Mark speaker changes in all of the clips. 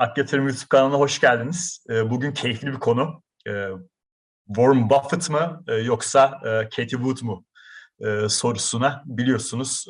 Speaker 1: Ak Yatırım YouTube kanalına hoş geldiniz. Ee, Bugün keyifli bir konu. Ee, Warren Buffett mı e, yoksa e, Katie Wood mu e, sorusuna biliyorsunuz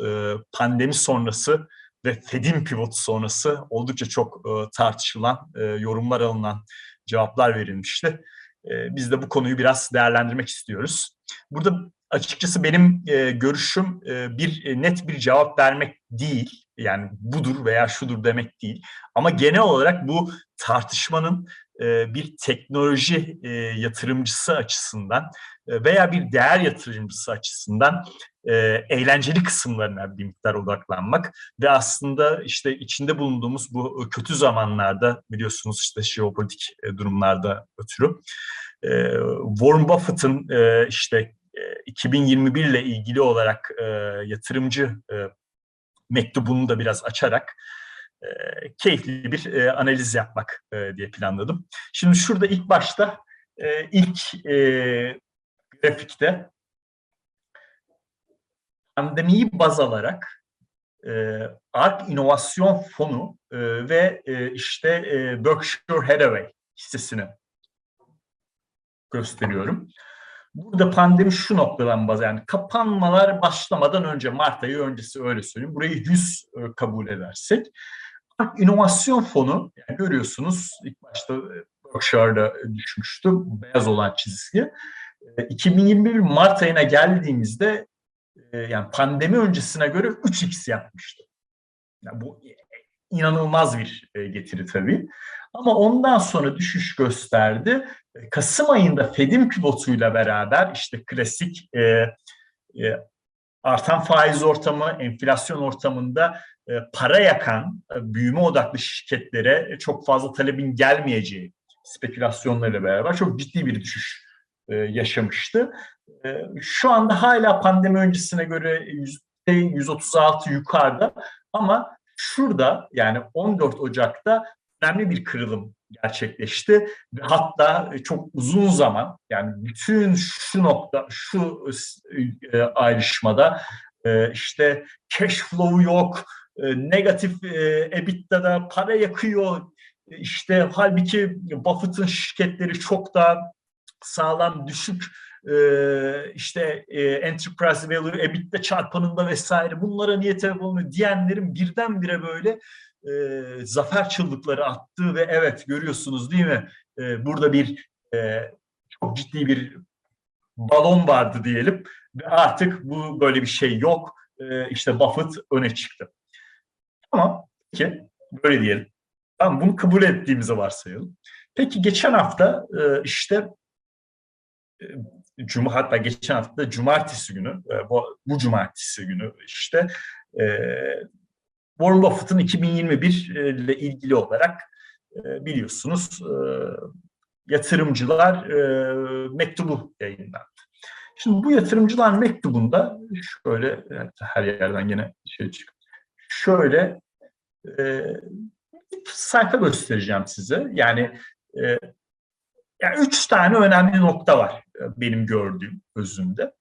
Speaker 1: pandemi sonrası ve Fed'in pivotu sonrası oldukça çok tartışılan, yorumlar alınan cevaplar verilmişti. Biz de bu konuyu biraz değerlendirmek istiyoruz. Burada açıkçası benim e, görüşüm e, bir e, net bir cevap vermek değil. Yani budur veya şudur demek değil. Ama genel olarak bu tartışmanın e, bir teknoloji e, yatırımcısı açısından e, veya bir değer yatırımcısı açısından e, eğlenceli kısımlarına bir miktar odaklanmak ve aslında işte içinde bulunduğumuz bu kötü zamanlarda biliyorsunuz işte jeopolitik e, durumlarda ötürü e, Warren Buffett'ın e, işte 2021 ile ilgili olarak e, yatırımcı e, mektubunu da biraz açarak e, keyifli bir e, analiz yapmak e, diye planladım. Şimdi şurada ilk başta e, ilk e, grafikte pandemiyi baz alarak e, ARK İnovasyon Fonu e, ve e, işte e, Berkshire Hathaway hissesini gösteriyorum. Burada pandemi şu noktadan baz yani kapanmalar başlamadan önce Mart ayı öncesi öyle söyleyeyim. Burayı 100 e, kabul edersek İnovasyon Fonu yani görüyorsunuz ilk başta e, Berkshire'da düşmüştü beyaz olan çizgi. E, 2021 Mart ayına geldiğimizde e, yani pandemi öncesine göre 3x yapmıştı. Yani bu inanılmaz bir e, getiri tabii. Ama ondan sonra düşüş gösterdi. E, Kasım ayında Fed'in pivotuyla beraber işte klasik e, e, artan faiz ortamı, enflasyon ortamında e, para yakan, e, büyüme odaklı şirketlere çok fazla talebin gelmeyeceği spekülasyonlarıyla beraber çok ciddi bir düşüş e, yaşamıştı. E, şu anda hala pandemi öncesine göre %136 yukarıda ama şurada yani 14 Ocak'ta önemli bir kırılım gerçekleşti. Ve hatta çok uzun zaman yani bütün şu nokta şu e, ayrışmada e, işte cash flow yok e, negatif e, EBITDA'da para yakıyor işte halbuki Buffett'ın şirketleri çok daha sağlam düşük e, işte e, enterprise value EBITDA çarpanında vesaire bunlara niye sebep olmuyor diyenlerin birdenbire böyle e, zafer çığlıkları attığı ve evet görüyorsunuz değil mi? E, burada bir e, çok ciddi bir balon vardı diyelim ve artık bu böyle bir şey yok. E, işte Buffett öne çıktı. Tamam, peki böyle diyelim. Tamam, bunu kabul ettiğimizi varsayalım. Peki geçen hafta e, işte Cuma hatta geçen hafta cumartesi günü e, bu, bu cumartesi günü işte e, Warren Buffett'ın 2021 ile ilgili olarak e, biliyorsunuz e, yatırımcılar e, mektubu yayınlandı. Şimdi bu yatırımcılar mektubunda şöyle her yerden yine şey çıkıyor. Şöyle e, sayfa göstereceğim size. Yani e, yani üç tane önemli nokta var benim gördüğüm özünde.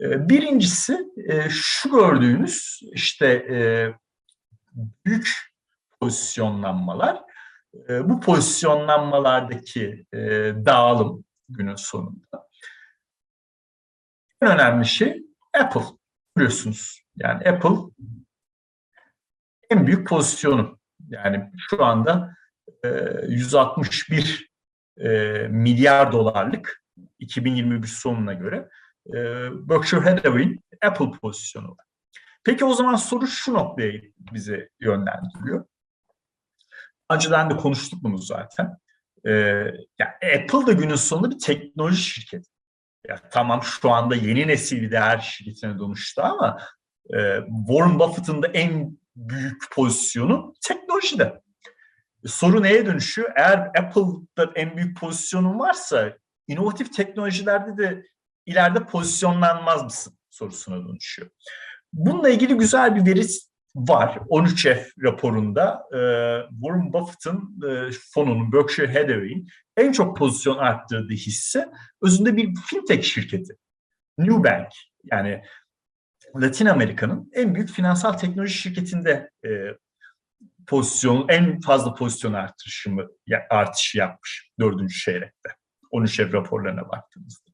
Speaker 1: Birincisi şu gördüğünüz işte büyük pozisyonlanmalar. Bu pozisyonlanmalardaki dağılım günün sonunda. En önemli şey Apple. Biliyorsunuz yani Apple en büyük pozisyonu. Yani şu anda 161 milyar dolarlık 2021 sonuna göre Berkshire Hathaway'in Apple pozisyonu var. Peki o zaman soru şu noktaya bizi yönlendiriyor. Önceden de konuştuk bunu zaten. Ee, yani Apple da günün sonunda bir teknoloji şirketi. Ya tamam şu anda yeni nesil bir değer şirketine dönüştü ama e, Warren Buffett'ın da en büyük pozisyonu teknolojide. Soru neye dönüşüyor? Eğer Apple'da en büyük pozisyonun varsa inovatif teknolojilerde de ileride pozisyonlanmaz mısın sorusuna dönüşüyor. Bununla ilgili güzel bir veri var. 13F raporunda e, Warren Buffett'ın e, fonunun Berkshire Hathaway'in en çok pozisyon arttırdığı hisse özünde bir fintech şirketi. Newbank yani Latin Amerika'nın en büyük finansal teknoloji şirketinde e, pozisyon, en fazla pozisyon artışı, artışı yapmış dördüncü çeyrekte. 13 ev raporlarına baktığımızda.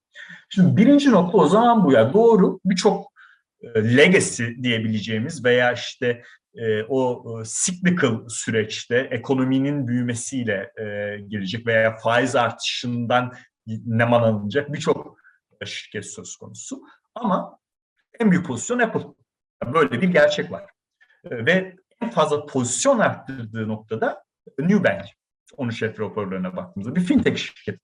Speaker 1: Şimdi birinci nokta o zaman bu ya. Doğru birçok e, legacy diyebileceğimiz veya işte e, o e, cyclical süreçte ekonominin büyümesiyle e, gelecek veya faiz artışından neman alınacak birçok şirket söz konusu. Ama en büyük pozisyon Apple. Böyle bir gerçek var. Ve en fazla pozisyon arttırdığı noktada Nubank. 13 F raporlarına baktığımızda bir fintech şirket.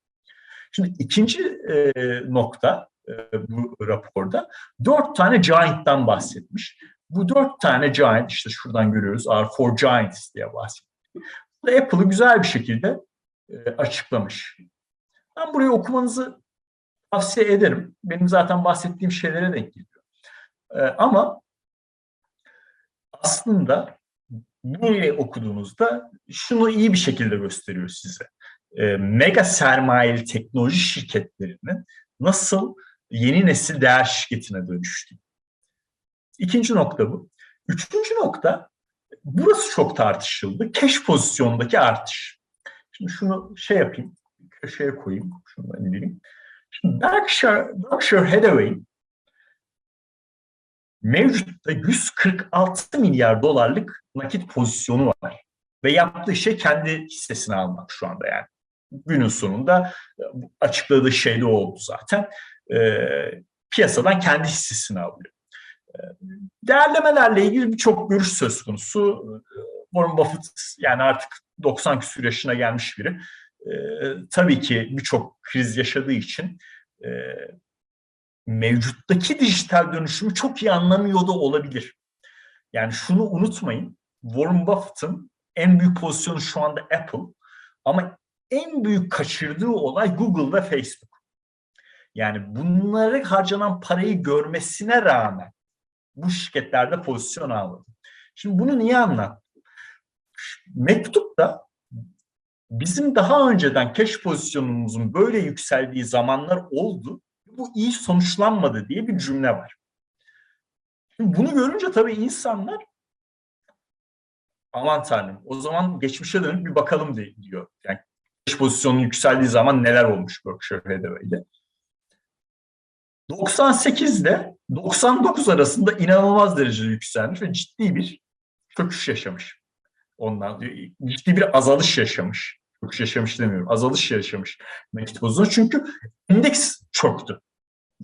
Speaker 1: Şimdi ikinci e, nokta e, bu raporda dört tane giant'tan bahsetmiş. Bu dört tane giant işte şuradan görüyoruz are four giants diye bahsetmiş. Apple'ı güzel bir şekilde e, açıklamış. Ben burayı okumanızı tavsiye ederim. Benim zaten bahsettiğim şeylere denk geliyor. E, ama aslında burayı okuduğunuzda şunu iyi bir şekilde gösteriyor size. E, mega sermayeli teknoloji şirketlerinin nasıl yeni nesil değer şirketine dönüştü. İkinci nokta bu. Üçüncü nokta, burası çok tartışıldı. Cash pozisyondaki artış. Şimdi şunu şey yapayım, köşeye koyayım, şunu indireyim. Şimdi Berkshire, Berkshire Hathaway mevcutta 146 milyar dolarlık nakit pozisyonu var. Ve yaptığı şey kendi hissesini almak şu anda yani. Günün sonunda açıkladığı şey de oldu zaten. E, piyasadan kendi hissesini alıyor. E, değerlemelerle ilgili birçok görüş söz konusu. Warren Buffett yani artık 90 küsur yaşına gelmiş biri. E, tabii ki birçok kriz yaşadığı için e, mevcuttaki dijital dönüşümü çok iyi anlamıyor da olabilir. Yani şunu unutmayın. Warren Buffett'ın en büyük pozisyonu şu anda Apple ama en büyük kaçırdığı olay Google ve Facebook. Yani bunları harcanan parayı görmesine rağmen bu şirketlerde pozisyon almadı. Şimdi bunu niye anlattım? Mektupta bizim daha önceden cash pozisyonumuzun böyle yükseldiği zamanlar oldu bu iyi sonuçlanmadı diye bir cümle var. Şimdi bunu görünce tabii insanlar aman tanrım o zaman geçmişe dönüp bir bakalım diyor. Yani iş pozisyonun yükseldiği zaman neler olmuş Berkshire Hathaway'de. 98 ile 99 arasında inanılmaz derecede yükselmiş ve ciddi bir çöküş yaşamış. Ondan ciddi bir azalış yaşamış. Çöküş yaşamış demiyorum. Azalış yaşamış nakit pozisyonu. Çünkü indeks çöktü.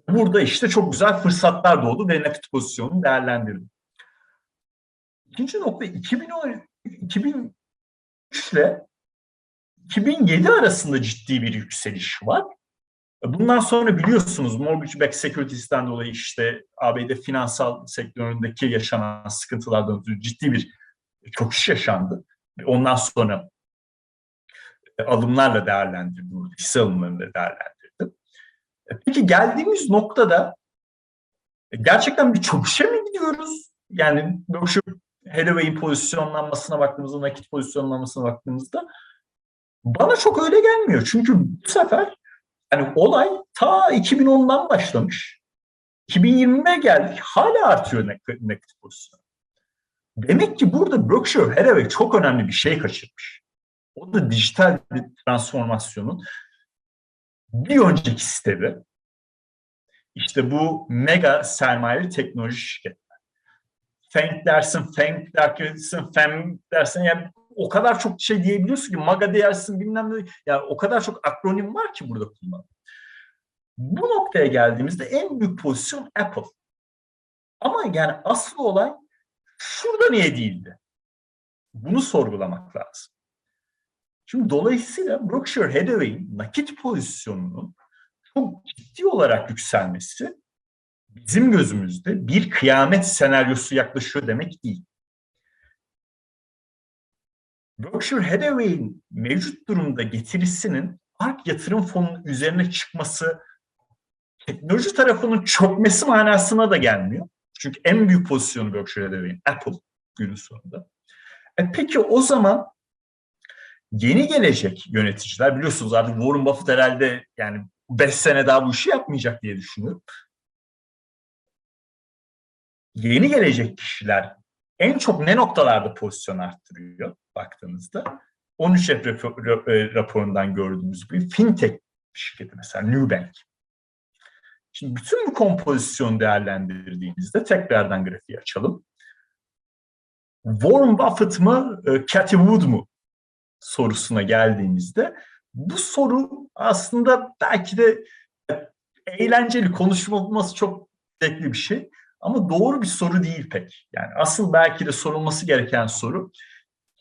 Speaker 1: Burada işte çok güzel fırsatlar doğdu ve nakit pozisyonunu değerlendirdi. İkinci nokta 2010, 2003 ile 2007 arasında ciddi bir yükseliş var. Bundan sonra biliyorsunuz mortgage backed securities'ten dolayı işte ABD finansal sektöründeki yaşanan sıkıntılardan ötürü ciddi bir çöküş yaşandı. Ondan sonra alımlarla değerlendirdi, hisse alımlarıyla değerlendirdi. Peki geldiğimiz noktada gerçekten bir çöküşe mi gidiyoruz? Yani şu Hathaway'in pozisyonlanmasına baktığımızda, nakit pozisyonlanmasına baktığımızda bana çok öyle gelmiyor. Çünkü bu sefer yani olay ta 2010'dan başlamış. 2020'ye geldik hala artıyor nakit pozisyon. Demek ki burada Berkshire Hathaway çok önemli bir şey kaçırmış. O da dijital bir transformasyonun bir önceki step'i işte bu mega sermayeli teknoloji şirketler. Feng dersin, Feng dersin, Fem dersin yani o kadar çok şey diyebiliyorsun ki maga dersin bilmem ne yani o kadar çok akronim var ki burada kullanılan. Bu noktaya geldiğimizde en büyük pozisyon Apple. Ama yani asıl olay şurada niye değildi? Bunu sorgulamak lazım. Şimdi dolayısıyla Berkshire Hathaway'in nakit pozisyonunun çok ciddi olarak yükselmesi bizim gözümüzde bir kıyamet senaryosu yaklaşıyor demek değil. Berkshire Hathaway'in mevcut durumda getirisinin ARK yatırım fonunun üzerine çıkması teknoloji tarafının çökmesi manasına da gelmiyor. Çünkü en büyük pozisyonu Berkshire Hathaway'in Apple günün sonunda. E peki o zaman yeni gelecek yöneticiler biliyorsunuz artık Warren Buffett herhalde yani 5 sene daha bu işi yapmayacak diye düşünüyorum. Yeni gelecek kişiler en çok ne noktalarda pozisyon arttırıyor baktığınızda? 13 F raporundan gördüğümüz bir fintech şirketi mesela Nubank. Şimdi bütün bu kompozisyonu değerlendirdiğimizde tekrardan grafiği açalım. Warren Buffett mı, Cathy Wood mu sorusuna geldiğimizde bu soru aslında belki de eğlenceli konuşulması çok zevkli bir şey ama doğru bir soru değil pek. Yani asıl belki de sorulması gereken soru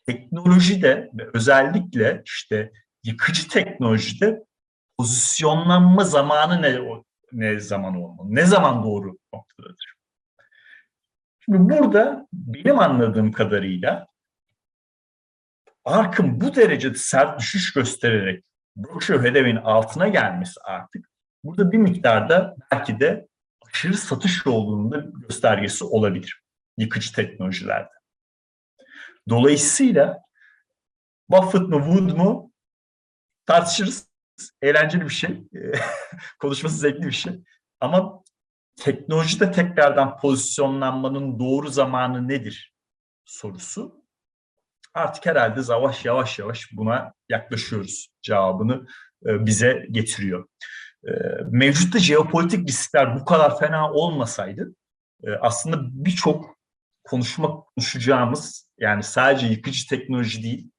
Speaker 1: teknolojide ve özellikle işte yıkıcı teknolojide pozisyonlanma zamanı ne ne zaman olmalı? Ne zaman doğru noktadadır? Şimdi burada benim anladığım kadarıyla Ark'ın bu derecede sert düşüş göstererek Berkshire Hathaway'in altına gelmesi artık burada bir miktarda belki de aşırı satış olduğunun da göstergesi olabilir yıkıcı teknolojilerde. Dolayısıyla Buffett mı Wood mu tartışırız. Eğlenceli bir şey. Konuşması zevkli bir şey. Ama teknolojide tekrardan pozisyonlanmanın doğru zamanı nedir sorusu artık herhalde yavaş yavaş yavaş buna yaklaşıyoruz cevabını bize getiriyor. Mevcutta jeopolitik riskler bu kadar fena olmasaydı aslında birçok konuşma konuşacağımız yani sadece yıkıcı teknoloji değil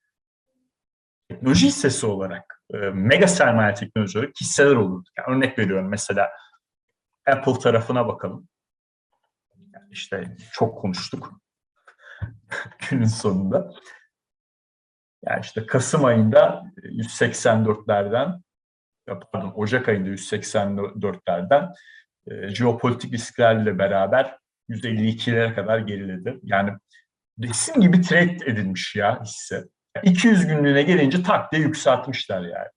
Speaker 1: teknoloji hissesi olarak mega sermaye teknoloji olarak hisseler olurdu. Yani örnek veriyorum mesela Apple tarafına bakalım. Yani işte çok konuştuk günün sonunda. Yani işte Kasım ayında 184'lerden pardon Ocak ayında 184'lerden e, jeopolitik risklerle beraber 152'lere kadar geriledi. Yani resim gibi trade edilmiş ya hisse. 200 günlüğüne gelince tak diye yükseltmişler yani.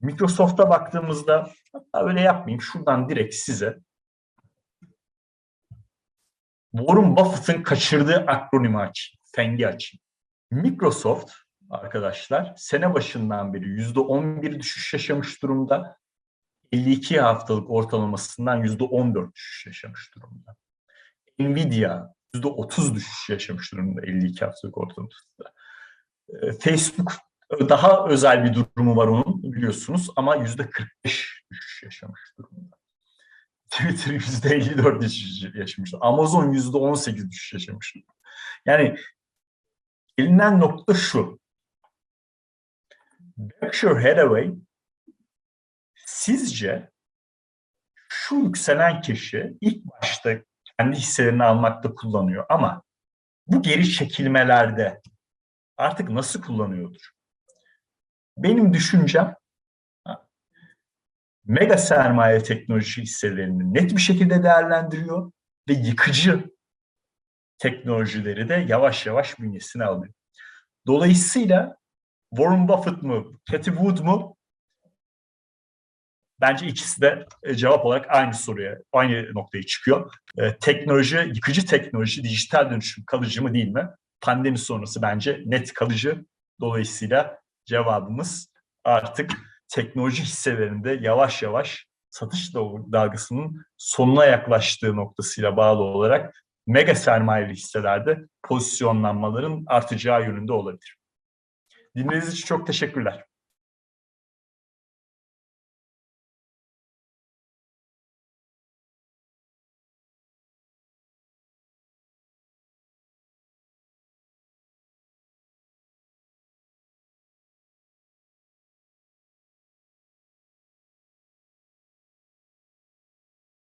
Speaker 1: Microsoft'a baktığımızda hatta öyle yapmayayım şuradan direkt size Warren Buffett'ın kaçırdığı akronimi açayım, fengi açayım. Microsoft arkadaşlar sene başından beri %11 düşüş yaşamış durumda. 52 haftalık ortalamasından %14 düşüş yaşamış durumda. Nvidia %30 düşüş yaşamış durumda 52 haftalık ortalamasında. Ee, Facebook daha özel bir durumu var onun biliyorsunuz ama %45 düşüş yaşamış durumda. Twitter %54 düşüş yaşamış. Amazon %18 düşüş yaşamış. Yani gelinen nokta şu. Berkshire Hathaway sizce şu yükselen kişi ilk başta kendi hisselerini almakta kullanıyor ama bu geri çekilmelerde artık nasıl kullanıyordur? Benim düşüncem mega sermaye teknoloji hisselerini net bir şekilde değerlendiriyor ve yıkıcı teknolojileri de yavaş yavaş bünyesine alıyor. Dolayısıyla Warren Buffett mı, Cathy Wood mu? Bence ikisi de e, cevap olarak aynı soruya, aynı noktaya çıkıyor. Ee, teknoloji, yıkıcı teknoloji, dijital dönüşüm kalıcı mı değil mi? Pandemi sonrası bence net kalıcı. Dolayısıyla cevabımız artık teknoloji hisselerinde yavaş yavaş satış dalgasının sonuna yaklaştığı noktasıyla bağlı olarak mega sermayeli hisselerde pozisyonlanmaların artacağı yönünde olabilir. Dinlediğiniz için çok teşekkürler.